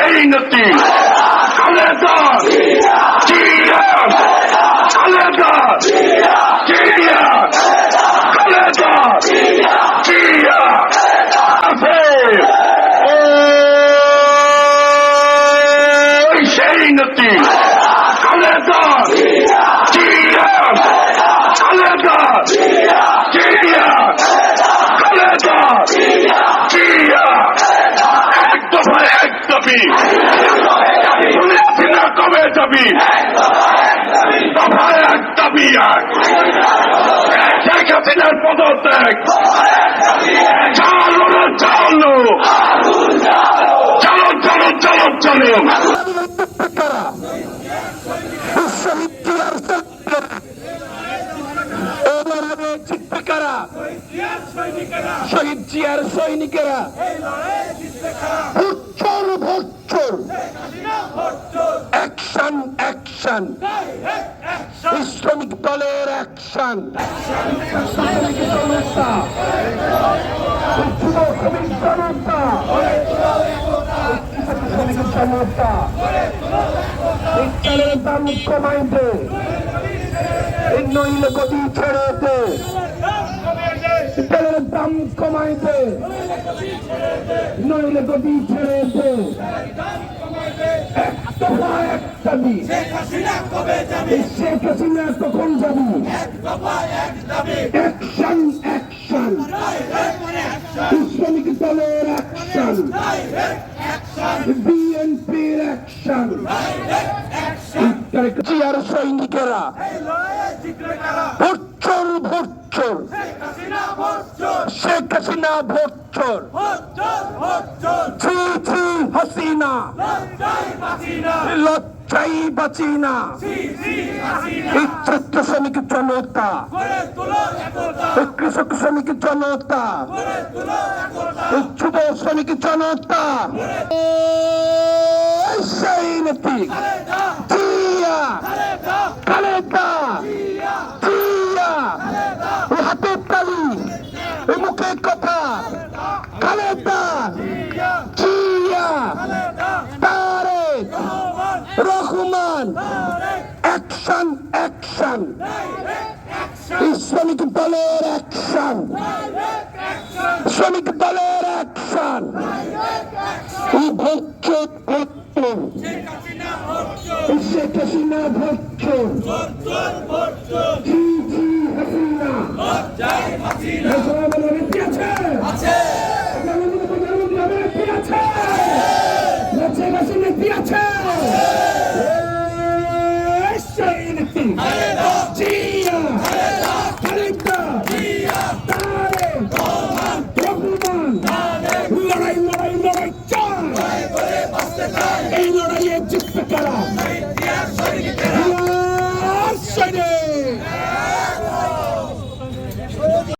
সেই নতি খালেদা জিয়া খালেদা জিয়া খালেদা জিয়া আছে সেই নতি খালেদা জিয়া খালেদা জিয়া খালেদা জিয়া এক দফায় না কবে যাবি। শহীদ জিয়ার সৈনিকেরা। ভোটচোর অ্যাকশন অ্যাকশন শ্রমিক দলের অ্যাকশন দাম কমাইতে নইলে গতি তেলের দাম কমাইতে। নইলে গতি একটা দি শেখ হাসিনা কখন যাবি? অ্যাকশন অ্যাকশন শ্রমিক দলের অ্যাকশন বিএনপির অ্যাকশন সৈনিকেরা। ভোটচোর ভোটচোর। শেখ হাসিনা ভোটচোর। ছি ছি হাসিনা। লজ্জাই বাঁচি না ছাত্র শ্রমিক জনতা। কৃষক শ্রমিক জনতা। যুব শ্রমিক জনতা। সেই জিয়া। খালেদা খালেদা জিয়া তারেক রহমান অ্যাকশন অ্যাকশন শ্রমিক দলের অ্যাকশন শ্রমিক দলের অ্যাকশন ভোটচোর ভোটচোর শেখ হাসিনা হাসিনা। হাসিনা কি আছে এই সেই নীতি জি